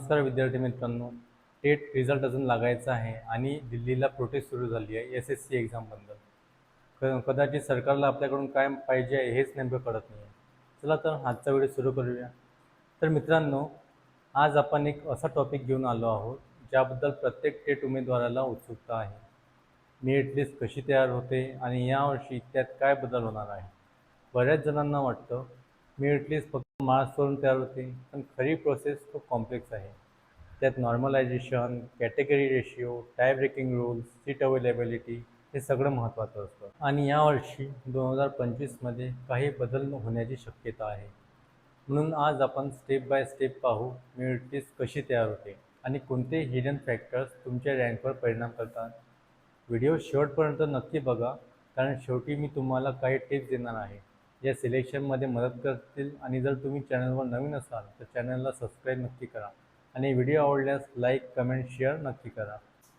नमस्कार विद्यार्थी मित्रांनो. टेट रिझल्ट अजून लागायचा आहे आणि दिल्लीला प्रोटेस्ट सुरू झाली आहे एस एस सी एक्झामबद्दल क कदाचित सरकारला आपल्याकडून काय पाहिजे आहे हेच नेमकं कळत नाही आहे चला तर आजचा व्हिडिओ सुरू करूया. तर मित्रांनो आज आपण एक असा टॉपिक घेऊन आलो आहोत ज्याबद्दल प्रत्येक टेट उमेदवाराला उत्सुकता आहे. नीट लिस्ट कशी तयार होते आणि यावर्षी त्यात काय बदल होणार आहे? बऱ्याच जणांना वाटतं मेरिट लिस्ट फक्त मार्क्सवरून तयार होते पण खरी प्रोसेस खूप कॉम्प्लेक्स आहे. त्यात normalisation category ratio tie breaking rules seat availability हे सगळं महत्त्वाचं असतं. आणि यावर्षी दोन हजार पंचवीसमध्ये काही बदल होण्याची शक्यता आहे. म्हणून आज आपण स्टेप बाय स्टेप पाहू मेरिट लिस्ट कशी तयार होते आणि कोणते हिडन फॅक्टर्स तुमच्या रँकवर परिणाम करतात. व्हिडिओ शेवटपर्यंत नक्की बघा कारण शेवटी मी तुम्हाला काही टिप्स देणार आहे. या सिलेक्शनमध्ये मदत करतील. आणि जर तुम्ही चॅनलवर नवीन असाल तर चॅनलला सबस्क्राईब नक्की करा. आणि व्हिडिओ आवडल्यास लाईक कमेंट शेअर नक्की करा.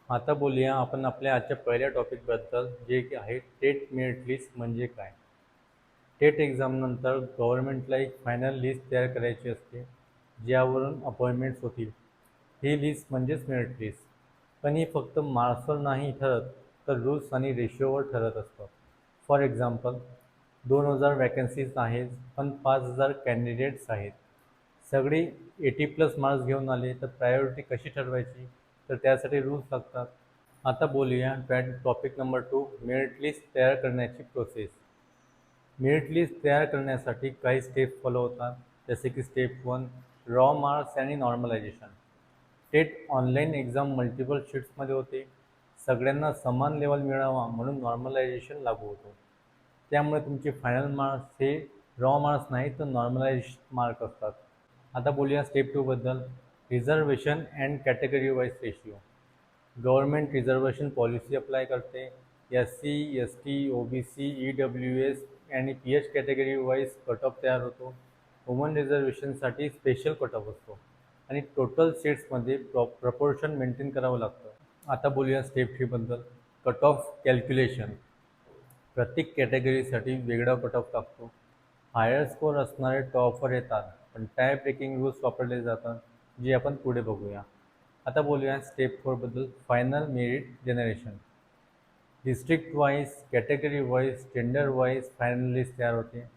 आता बोलूया आपण आपल्या आजच्या पहिल्या टॉपिकबद्दल जे की आहे टेट मेरिट लिस्ट म्हणजे काय? टेट एक्झामनंतर गव्हर्नमेंटला एक फायनल लिस्ट तयार करायची असते ज्यावरून अपॉइंटमेंट्स होतील. ही लिस्ट म्हणजेच मेरिट लिस्ट पण ही फक्त मार्क्सवर नाही ठरत तर रूल्स आणि रेशिओवर ठरत असतं फॉर एक्झाम्पल दोन हजार वॅकन्सीज आहेत पण पाच हजार कॅन्डिडेट्स आहेत. सगळी एटी प्लस मार्क्स घेऊन आले तर प्रायोरिटी कशी ठरवायची? तर त्यासाठी रूल्स लागतात. आता बोलूया that topic number two merit list तयार करण्याची प्रोसेस मेरिट लिस्ट तयार करण्यासाठी काही स्टेप फॉलो होतात जसे की स्टेप वन रॉ मार्क्स आणि normalisation TET online exam multiple शीट्समध्ये होते. सगळ्यांना समान लेवल मिळावा म्हणून नॉर्मलायझेशन लागू होतो. त्यामुळे तुमचे फायनल मार्क्स हे रॉ मार्क्स नाही तर नॉर्मलाइज मार्क असतात. आता बोलूया step टूबद्दल reservation and category wise ratio government reservation policy apply करते. S C S T O B C E W S आणि P H category wise cut off तयार होतो. वुमन रिझर्वेशनसाठी स्पेशल कट ऑफ असतो. आणि टोटल सीट्समध्ये pro proportion maintain करावं लागतं. आता बोलूया स्टेप थ्रीबद्दल कट ऑफ कॅल्क्युलेशन प्रत्येक कॅटेगरीसाठी वेगळा कट ऑफ टाकतो. हायर स्कोअर असणारे टॉपर येतात पण टाय ब्रेकिंग रूल्स वापरले जातात जे आपण पुढे बघूया. आता बोलूया step फोरबद्दल final merit generation district wise category wise tender wise final list तयार होते.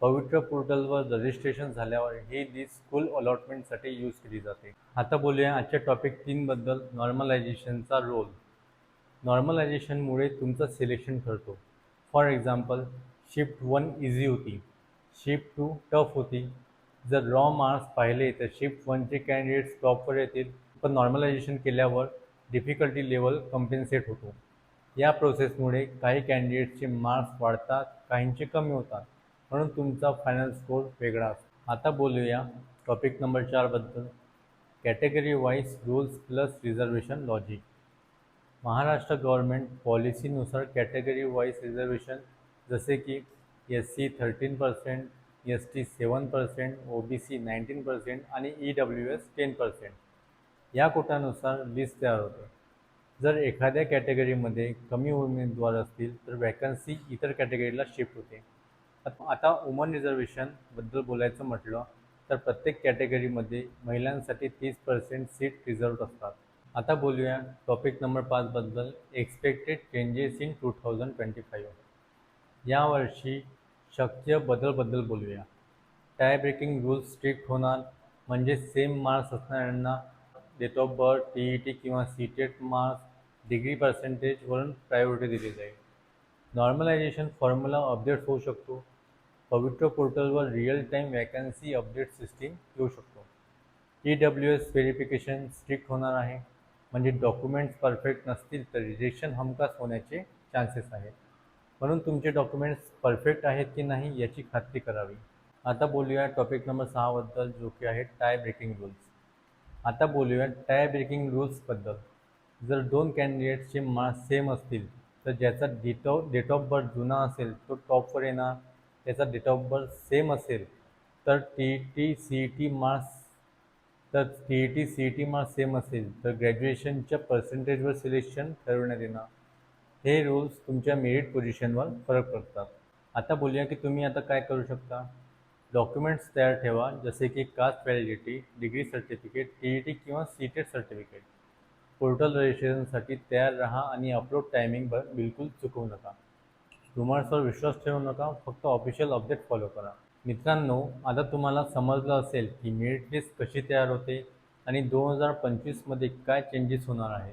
पवित्र पोर्टलवर रजिस्ट्रेशन झाल्यावर ही लिस्ट स्कूल अलॉटमेंटसाठी यूज केली जाते. आता बोलूया आजच्या टॉपिक तीनबद्दल नॉर्मलायझेशनचा रोल नॉर्मलायझेशनमुळे तुमचं सिलेक्शन ठरतो. For example shift one easy होती. शिफ्ट टू टफ होती. जर रॉ मार्क्स पाहिले तर शिफ्ट वनचे कॅन्डिडेट्स टॉपवर येतील. पण नॉर्मलायझेशन केल्यावर डिफिकल्टी लेवल कम्पेन्सेट होतो. या प्रोसेसमुळे काही कॅन्डिडेट्सचे मार्क्स वाढतात काहींचे कमी होतात. म्हणून तुमचा फायनल स्कोर वेगळा असतो. आता बोलूया topic number चारबद्दल category wise rules plus reservation logic Maharashtra government पॉलिसीनुसार category wise reservation जसे की S C thirteen percent S T seven percent O B C nineteen percent आणि E W S ten percent या कोटानुसार list तयार होते. जर एखाद्या कॅटेगरीमध्ये कमी उमेदवार असतील तर वॅकन्सी इतर कॅटेगरीला शिफ्ट होते. आता वुमन रिझर्वेशनबद्दल बोलायचं म्हटलं तर प्रत्येक कॅटेगरीमध्ये महिलांसाठी तीस पर्सेंट सीट रिझर्व असतात. आता बोलूया topic number पाचबद्दल expected changes in two thousand twenty five यावर्षी शक्य बदलबद्दल बोलूया. टाय ब्रेकिंग रूल्स स्ट्रिक्ट होणार म्हणजे सेम मार्क्स असणाऱ्यांना date of birth T E T किंवा सी टेट मार्क्स डिग्री पर्सेंटेजवरून प्रायोरिटी दिली जाईल. नॉर्मलायझेशन फॉर्म्युला अपडेट होऊ शकतो. पवित्र पोर्टलवर real time vacancy update system येऊ शकतो. E W S verification strict होणार आहे. म्हणजे डॉक्युमेंट्स परफेक्ट नसतील तर रिजेक्शन हमखास होण्याचे चान्सेस आहेत. म्हणून तुमचे डॉक्युमेंट्स परफेक्ट आहेत की नाही याची खात्री करावी. आता बोलूया टॉपिक नंबर सहाबद्दल जो की आहे टाय ब्रेकिंग रूल्स आता बोलूया टाय ब्रेकिंग रूल्सबद्दल जर दोन कॅन्डिडेट्सचे मार्क्स सेम असतील तर ज्याचा date of date of birth जुना असेल तो टॉपवर येणार. त्याचा डेट ऑफ बर्थ सेम असेल तर T T C T marks तर T E T C E T marks same असेल. तर ग्रॅज्युएशनच्या पर्सेंटेजवर सिलेक्शन ठरवण्यात येणार. हे रूल्स तुमच्या मेरिट पोझिशनवर फरक पडतात. आता बोलूया की तुम्ही आता काय करू शकता? डॉक्युमेंट्स तयार ठेवा जसे की caste validity degree certificate T E T किंवा सी टेट सर्टिफिकेट पोर्टल रजिस्ट्रेशनसाठी तयार राहा आणि अपलोड टायमिंग बिलकुल चुकवू नका. रुमर्सवर विश्वास ठेवू नका फक्त ऑफिशियल अपडेट फॉलो करा. मित्रांनो आता तुम्हाला समजलं असेल की मेरिट लिस्ट कशी तयार होते आणि दोन हजार पंचवीसमध्ये काय चेंजेस होणार आहे.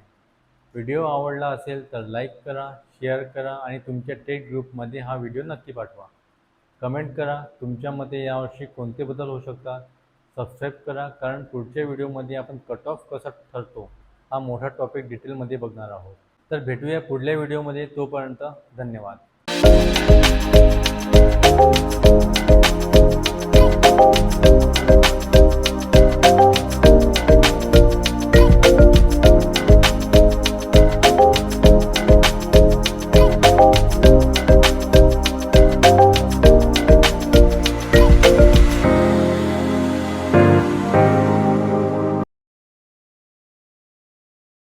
व्हिडिओ आवडला असेल तर लाईक करा शेअर करा आणि तुमच्या टेक ग्रुपमध्ये हा व्हिडिओ नक्की पाठवा. कमेंट करा तुमच्या मते यावर्षी कोणते बदल होऊ शकतात. सबस्क्राईब करा कारण पुढच्या व्हिडिओमध्ये आपण कट ऑफ कसा ठरतो हा मोठा टॉपिक डिटेलमध्ये बघणार आहोत. तर भेटूया पुढल्या व्हिडिओमध्ये तोपर्यंत धन्यवाद.